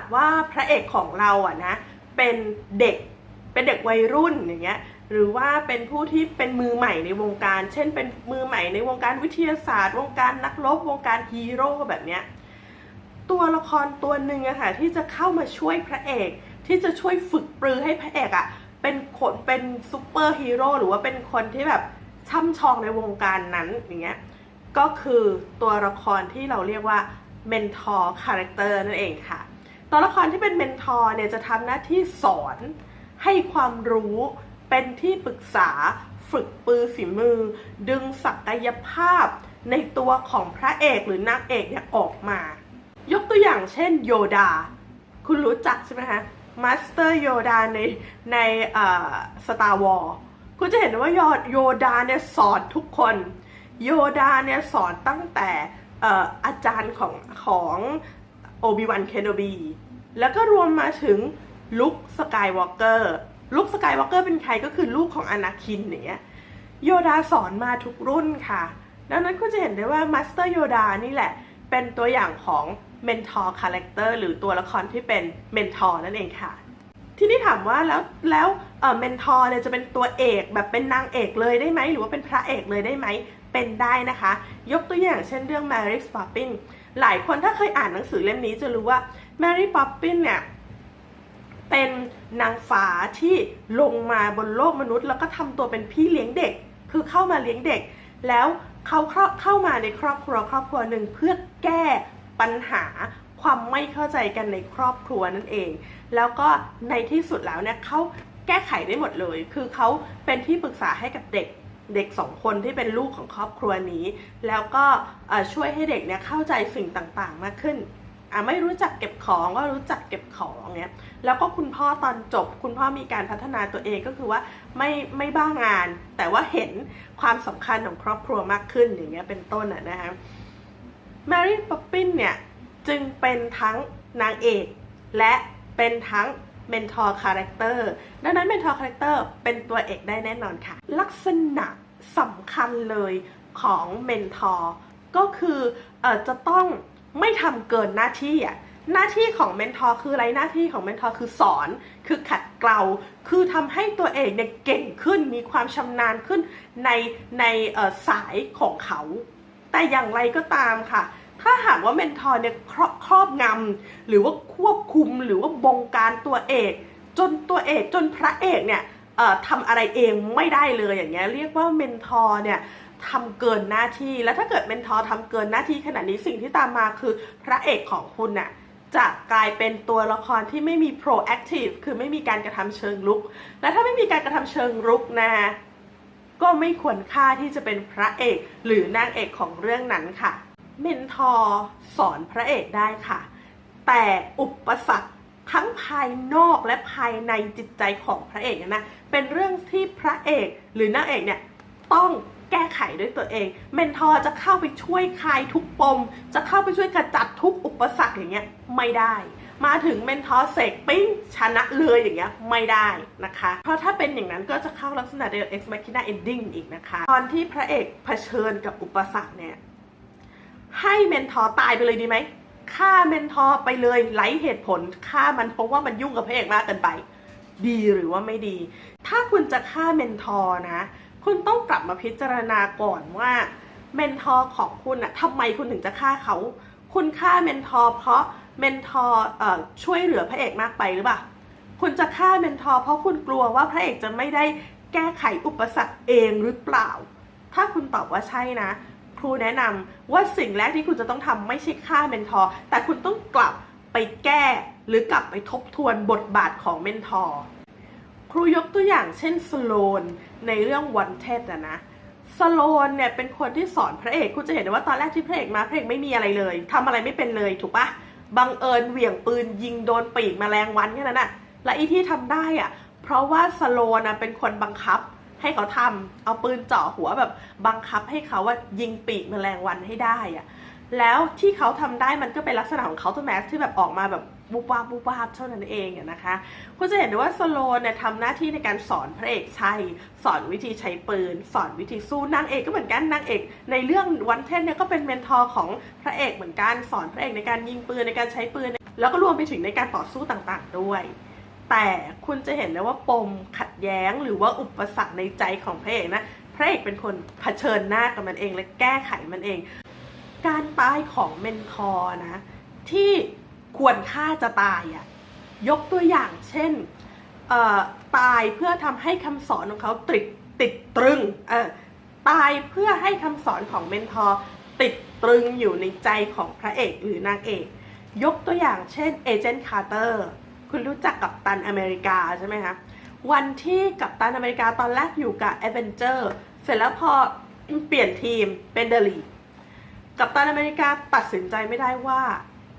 ากว่าพระเอกของเราอะนะเป็นเด็กเป็นเด็กวัยรุ่นอย่างเงี้ยหรือว่าเป็นผู้ที่เป็นมือใหม่ในวงการ เช่น เป็นมือใหม่ในวงการวิทยาศาสตร์ วงการนักรบวงการฮีโร่แบบเนี้ยตัวละครตัวหนึ่งอะค่ะที่จะเข้ามาช่วยพระเอก ที่จะช่วยฝึกปรือให้พระเอกอะเป็นคนเป็นซูเปอร์ฮีโร่หรือว่าเป็นคนที่แบบช่ำชองในวงการนั้นอย่างเงี้ยก็คือตัวละครที่เราเรียกว่าเมนทอร์คาแรคเตอร์นั่นเองค่ะ ตัวละครที่เป็นเมนทอร์เนี่ยจะทำหน้าที่สอนให้ความรู้เป็นที่ปรึกษาฝึกปือฝีมือ ดึงศักยภาพในตัวของพระเอกหรือนางเอกเนี่ยออกมา ยกตัวอย่างเช่นโยดา คุณรู้จักใช่ไหมคะมาสเตอร์โยดาในในสตาร์วอลคุณจะเห็นว่าโยดาเนี่ยสอนทุกคน โยดาเนี่ยสอนตั้งแต่อ่ออาจารย์ของของ โอบิวันเคนโนบีแล้วก็รวมมาถึงลุคสกายวอล์กเกอร์ลุคสกายวอล์กเกอร์เป็นใครก็คือลูกของอนาคินเงี้ยโยดาสอนมาทุกรุ่นค่ะ ดังนั้นคุณจะเห็นได้ว่ามาสเตอร์โยดานี่แหละ เป็นตัวอย่างของเมนทอร์คาแรคเตอร์หรือตัวละครที่เป็นเมนทอร์นั่นเองค่ะ ที่นี้ถามว่าแล้วแล้วเอ่อเมนทอร์เนี่ยจะเป็นตัวเอกแบบเป็นนางเอกเลยได้ไหม หรือว่าเป็นพระเอกเลยได้ไหม เป็นได้นะคะ ยกตัวอย่างเช่นเรื่อง Mary Poppins หลายคนถ้าเคยอ่านหนังสือเล่มนี้จะรู้ว่า Mary Poppins เนี่ยเป็นนางฟ้าที่ลงมาบนโลกมนุษย์ แล้วก็ทำตัวเป็นพี่เลี้ยงเด็ก คือเข้ามาเลี้ยงเด็ก แล้วเขาเข้าเข้ามาในครอบครัวครอบครัวหนึ่งเพื่อแก้ปัญหาความไม่เข้าใจกันในครอบครัวนั่นเอง แล้วก็ในที่สุดแล้วเนี่ยเขาแก้ไขได้หมดเลย คือเขาเป็นที่ปรึกษาให้กับเด็ก เด็กสองคนที่เป็นลูกของครอบครัวนี้ แล้วก็ช่วยให้เด็กเนี่ยเข้าใจสิ่งต่างๆ มากขึ้นอะไม่รู้จักเก็บของก็รู้จักเก็บของเนี้ยแล้วก็คุณพ่อตอนจบ คุณพ่อมีการพัฒนาตัวเองก็คือว่าไม่ไม่บ้างาน แต่ว่าเห็นความสำคัญของครอบครัวมากขึ้นอย่างเงี้ยเป็นต้นอะนะคะ Mary Poppins เนี่ยจึงเป็นทั้งนางเอกและเป็นทั้ง เมนทอร์คาแรคเตอร์ดังนั้นเมนทอร์คาแรคเตอร์เป็นตัวเอกได้แน่นอนค่ะ ลักษณะสำคัญเลยของเมนทอร์ก็คือเออจะต้องไม่ทำเกินหน้าที่อะหน้าที่ของเมนทอร์คืออะไรหน้าที่ของเมนทอร์คือสอน คือขัดเกลา คือทำให้ตัวเอกเนี่ยเก่งขึ้น มีความชำนาญขึ้นในในเอ่อสายของเขา แต่อย่างไรก็ตามค่ะ ถ้าหากว่าเมนทอร์เนี่ยครอบงำหรือว่าควบคุมหรือว่าบงการตัวเอก จนตัวเอกจนพระเอกเนี่ยทำอะไรเองไม่ได้เลยอย่างเงี้ยเรียกว่าเมนทอร์เนี่ยทำเกินหน้าที่แล้วถ้าเกิดเมนทอร์ทำเกินหน้าที่ขนาดนี้สิ่งที่ตามมาคือพระเอกของคุณน่ะจะกลายเป็นตัวละครที่ไม่มี proactive คือไม่มีการกระทำเชิงรุก และถ้าไม่มีการกระทำเชิงรุกนะก็ไม่ควรค่าที่จะเป็นพระเอกหรือนางเอกของเรื่องนั้นค่ะ เมนทอร์สอนพระเอกได้ค่ะ แต่อุปสรรคทั้งภายนอกและภายในจิตใจของพระเอกนะเป็นเรื่องที่พระเอกหรือนางเอกเนี่ยต้องแก้ไขด้วยตัวเอง เมนทอร์จะเข้าไปช่วยคลายทุกปม จะเข้าไปช่วยกระจัดทุกอุปสรรคอย่างเงี้ยไม่ได้ มาถึงเมนทอร์เสกปิ้งชนะเลยอย่างเงี้ยไม่ได้นะคะ เพราะถ้าเป็นอย่างนั้นก็จะเข้าลักษณะเดียว ex machina ending อีกนะคะ ตอนที่พระเอกเผชิญกับอุปสรรคเนี่ย ให้เมนทอร์ตายไปเลยดีไหมฆ่าเมนทอร์ไปเลยไร้เหตุผลฆ่ามันเพราะว่ามันยุ่งกับพระเอกมากเกินไป ดีหรือว่าไม่ดี ถ้าคุณจะฆ่าเมนทอร์นะ คุณต้องกลับมาพิจารณาก่อนว่าเมนทอร์ของคุณอะทำไมคุณถึงจะฆ่าเขา คุณฆ่าเมนทอร์เพราะเมนทอร์เอ่อช่วยเหลือพระเอกมากไปหรือเปล่าคุณจะฆ่าเมนทอร์เพราะคุณกลัวว่าพระเอกจะไม่ได้แก้ไขอุปสรรคเองหรือเปล่า ถ้าคุณตอบว่าใช่นะ ครูแนะนำว่าสิ่งแรกที่คุณจะต้องทำไม่ใช่ฆ่าเมนทอร์แต่คุณต้องกลับไปแก้หรือกลับไปทบทวนบทบาทของเมนทอร์ครูยกตัวอย่างเช่นสโลนในเรื่องวันเทสนะสโลนเนี่ยเป็นคนที่สอนพระเอกคุณจะเห็นได้ว่าตอนแรกที่พระเอกมาพระเอกไม่มีอะไรเลยทำอะไรไม่เป็นเลยถูกปะบังเอิญเหวี่ยงปืนยิงโดนปีกแมลงวันแค่นั้นน่ะและอีที่ทำได้อะเพราะว่าสโลนนะเป็นคนบังคับ ให้เขาทำเอาปืนเจาะหัวแบบบังคับให้เขาว่ายิงปีกแมลงวันให้ได้อะแล้วที่เขาทำได้มันก็เป็นลักษณะของเขาตัวแมสที่แบบออกมาแบบบุบวาบบุบวาบเท่านั้นเองอะนะคะ คุณจะเห็นได้ว่าสโลนเนี่ยทำหน้าที่ในการสอนพระเอกใช่สอนวิธีใช้ปืน สอนวิธีสู้นางเอกก็เหมือนกันนางเอก ในเรื่องวันเทนเนี่ยก็เป็นเมนทอร์ของพระเอกเหมือนกันสอนพระเอกในการยิงปืนในการใช้ปืน แล้วก็รวมไปถึงในการต่อสู้ต่างๆด้วย แต่คุณจะเห็นได้ว่าปมขัดแย้งหรือว่าอุปสรรคในใจของพระเอกนะพระเอกเป็นคนเผชิญหน้ากับมันเองและแก้ไขมันเอง การตายของเมนทอร์นะ ที่ควรค่าจะตายอะยกตัวอย่างเช่นตายเพื่อทำให้คำสอนของเขาติดติดตรึงเออตายเพื่อให้คำสอนของเมนทอร์ติดตรึงอยู่ในใจของพระเอกหรือนางเอก ยกตัวอย่างเช่นเอเจนต์คาร์เตอร์ คุณรู้จักกับตันอเมริกาใช่ไหมคะวันที่กับตันอเมริกาตอนแรกอยู่กับแอเวนเจอร์เสร็จแล้วพอเปลี่ยนทีมเป็นเดลีกัปตันอเมริกาตัดสินใจไม่ได้ว่า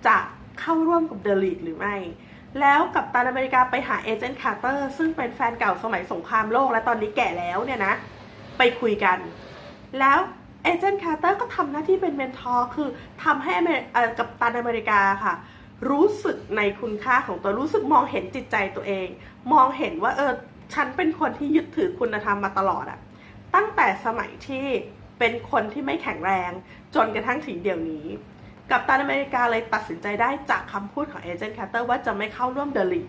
จะเข้าร่วมกับเดลีหรือไม่ แล้วกัปตันอเมริกาไปหาเอเจนต์คาร์เตอร์ซึ่งเป็นแฟนเก่าสมัยสงครามโลกและตอนนี้แก่แล้วเนี่ยนะ ไปคุยกัน แล้วเอเจนต์คาร์เตอร์ก็ทำหน้าที่เป็นเมนทอร์คือทำให้กัปตันอเมริกาค่ะ รู้สึกในคุณค่าของตัวรู้สึกมองเห็นจิตใจตัวเอง มองเห็นว่าเออฉันเป็นคนที่ยึดถือคุณธรรมมาตลอดอะตั้งแต่สมัยที่เป็นคนที่ไม่แข็งแรงจนกระทั่งถึงเดี๋ยวนี้ กัปตันอเมริกาเลยตัดสินใจได้จากคำพูดของเอเจนต์แคาร์เตอร์ว่าจะไม่เข้าร่วมเดลี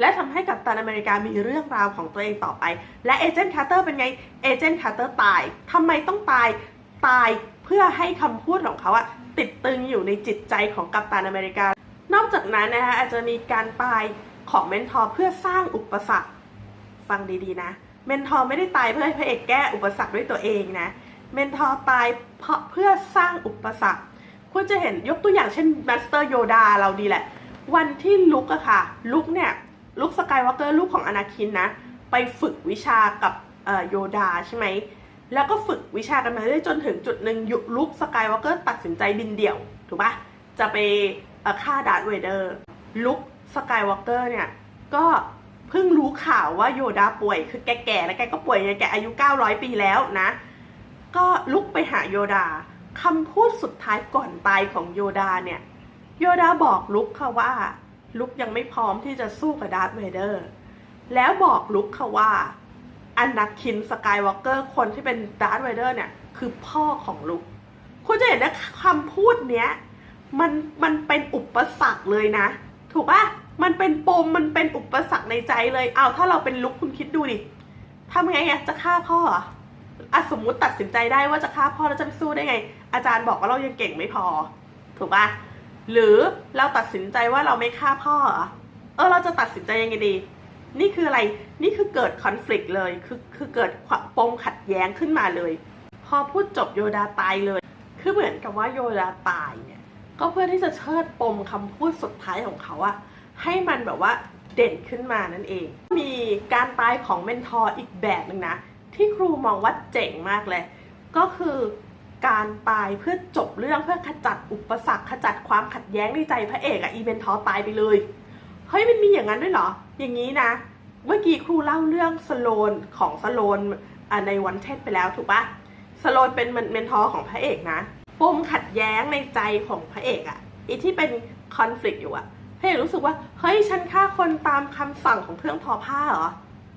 และทำให้กัปตันอเมริกามีเรื่องราวของตัวเองต่อไป และเอเจนต์แคาร์เตอร์เป็นไงเอเจนต์แคาร์เตอร์ตายทำไมต้องตายตายเพื่อให้คำพูดของเขาอะติดตึงอยู่ในจิตใจของกัปตันอเมริกา อกจากนั้นนะคะอาจจะมีการตายของเมนทอร์เพื่อสร้างอุปสรรคฟังดีๆนะ เมนทอร์ไม่ได้ตายเพื่อให้พระเอกแก้อุปสรรคด้วยตัวเองนะ เมนทอร์ตายเพราะเพื่อสร้างอุปสรรคคุณจะเห็นยกตัวอย่างเช่นมาสเตอร์โยดาเราดีแหละ วันที่ลุกอะค่ะ ลุกเนี่ย ลุกสกายวอล์กเกอร์ลูกของอนาคินนะ ไปฝึกวิชากับโยดาใช่ไหม แล้วก็ฝึกวิชากันมาเรื่อยจนถึงจุดหนึ่งยุลุกสกายวอล์กเกอร์ตัดสินใจบินเดี่ยว ถูกปะจะไป ฆ่าดาร์ธเวเดอร์ลุกสกายวอล์กเกอร์เนี่ยก็เพิ่งรู้ข่าวว่าโยดาป่วยคือแกแก่แล้วแกก็ป่วยไงแกอายุ 900 ปีแล้วนะ ก็ลุกไปหาโยดาคำพูดสุดท้ายก่อนตายของโยดาเนี่ย โยดาบอกลุกค่ะว่า ลุกยังไม่พร้อมที่จะสู้กับดาร์ธเวเดอร์แล้วบอกลุกค่ะว่าอันาคินสกายวอล์กเกอร์คนที่เป็นดาร์ธเวเดอร์เนี่ย คือพ่อของลุก คุณจะเห็นนะคำพูดเนี้ย มันมันเป็นอุปสรรคเลยนะ ถูกปะมันเป็นปมมันเป็นอุปสรรคในใจเลยเอาถ้าเราเป็นลุกคุณคิดดูดิทำไงอะจะฆ่าพ่อออะสมมุติตัดสินใจได้ว่าจะฆ่าพ่อแล้วจะไปสู้ได้ไง อาจารย์บอกว่าเรายังเก่งไม่พอ ถูกปะหรือเราตัดสินใจว่าเราไม่ฆ่าพ่อเอเออเราจะตัดสินใจยังไงดี นี่คืออะไรนี่คือเกิดคอน FLICT เลยคือคือเกิดปมขัดแย้งขึ้นมาเลย พอพูดจบโยดาตายเลย คือเหมือนกับว่าโยดาตายเนี่ย ก็เพื่อที่จะเชิดปมคำพูดสุดท้ายของเขาอะให้มันแบบว่าเด่นขึ้นมานั่นเอง มีการตายของเมนทอร์อีกแบบหนึ่งนะ ที่ครูมองว่าเจ๋งมากเลย ก็คือการตายเพื่อจบเรื่องเพื่อขจัดอุปสรรคขจัดความขัดแย้งในใจพระเอกอะอีเมนทอร์ตายไปเลยเฮ้ยมันมีอย่างนั้นด้วยเหรอ อย่างนี้นะ เมื่อกี้ครูเล่าเรื่องสโลนของสโลนในวันเทศไปแล้วถูกปะสโลนเป็นเมนทอร์ของพระเอกนะ ปมขัดแย้งในใจของพระเอกอะอีที่เป็นคอน FLICT อยู่อะพระเอกรู้สึกว่า เฮ้ย ฉันฆ่าคนตามคำสั่งของเครื่องทอผ้าเหรอ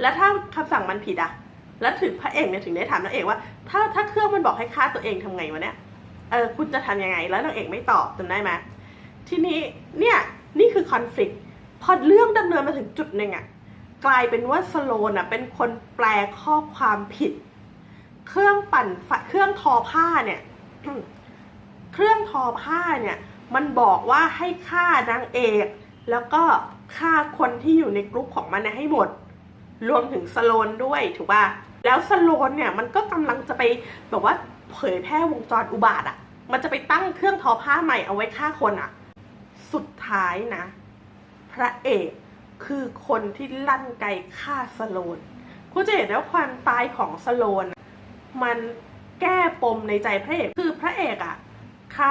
แล้วถ้าคำสั่งมันผิดอะแล้วถึงพระเอกเนี่ยถึงได้ถามนางเอกว่า ถ้าถ้าเครื่องมันบอกให้ฆ่าตัวเองทำไงวะเนี่ย เออคุณจะทำยังไง แล้วนางเอกไม่ตอบจำได้ไหมทีนี้เนี่ยนี่คือคอน FLICT พอเรื่องดำเนินมาถึงจุดหนึ่งอะกลายเป็นว่าสโลนอะเป็นคนแปลข้อความผิด เครื่องปั่นเครื่องทอผ้าเนี่ย เครื่องทอผ้าเนี่ยมันบอกว่าให้ฆ่านางเอก แล้วก็ฆ่าคนที่อยู่ในกลุ่มของมันให้หมด รวมถึงสโลนด้วยถูกป่ะแล้วสโลนเนี่ยมันก็กำลังจะไปแบบว่าเผยแพร่วงจรอุบาทอะ่ะ มันจะไปตั้งเครื่องทอผ้าใหม่เอาไว้ฆ่าคนอะ่ะ สุดท้ายนะ พระเอกคือคนที่ลั่นไกฆ่าสโลนคุณจะเห็นได้วความตายของสโลน มันแก้ปมในใจพระเอกคือพระเอกอะ ใคร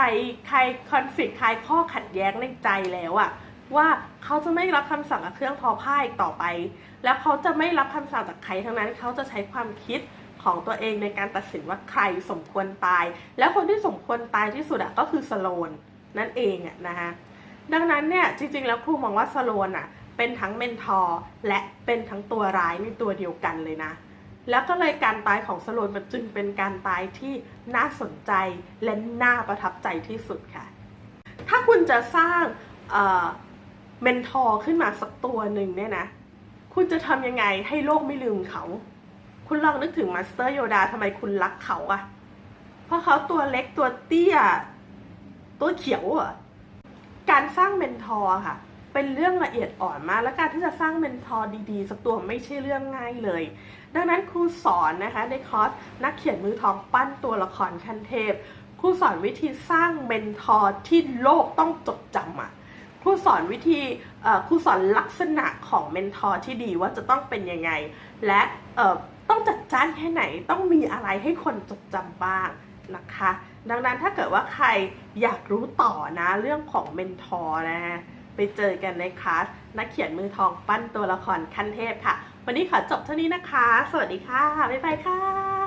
ใครคอนฟ lict ใครข้อขัดแย้งในใจแล้วอะว่าเขาจะไม่รับคำสั่งกับเครื่องทอผ้าอีกต่อไป แล้วเขาจะไม่รับคำสั่งจากใครทั้งนั้น เขาจะใช้ความคิดของตัวเองในการตัดสินว่าใครสมควรตาย แล้วคนที่สมควรตายที่สุดอะก็คือสโลนนั่นเองอะนะคะดังนั้นเนี่ยจริงๆ แล้วครูมองว่าสโลนอะเป็นทั้งเมนทอร์และเป็นทั้งตัวร้ายในตัวเดียวกันเลยนะ แล้วก็เลยการตายของสโลนมันจึงเป็นการตายที่น่าสนใจและน่าประทับใจที่สุดค่ะ ถ้าคุณจะสร้างเอ่อเมนทอร์ขึ้นมาสักตัวหนึ่งเนี่ยนะ คุณจะทำยังไงให้โลกไม่ลืมเขา คุณลองนึกถึงมาสเตอร์โยดาทำไมคุณรักเขาอะเพราะเขาตัวเล็กตัวเตี้ย ตัวเขียวอะการสร้างเมนทอร์ค่ะ เป็นเรื่องละเอียดอ่อนมาก และการที่จะสร้างเมนทอร์ดีๆ สักตัวไม่ใช่เรื่องง่ายเลย ดังนั้นครูสอนนะคะในคอร์สนักเขียนมือทองปั้นตัวละครขั้นเทพครูสอนวิธีสร้างเมนทอร์ที่โลกต้องจดจำอะครูสอนวิธีครูสอนลักษณะของเมนทอร์ที่ดีว่าจะต้องเป็นยังไง และต้องจัดจ้านแค่ไหนต้องมีอะไรให้คนจดจำบ้างนะคะ ดังนั้นถ้าเกิดว่าใครอยากรู้ต่อนะเรื่องของเมนทอร์นะ ไปเจอกันในคลาสนักเขียนมือทองปั้นตัวละครขั้นเทพค่ะ วันนี้ขอจบเท่านี้นะคะ สวัสดีค่ะ บ๊ายบายค่ะ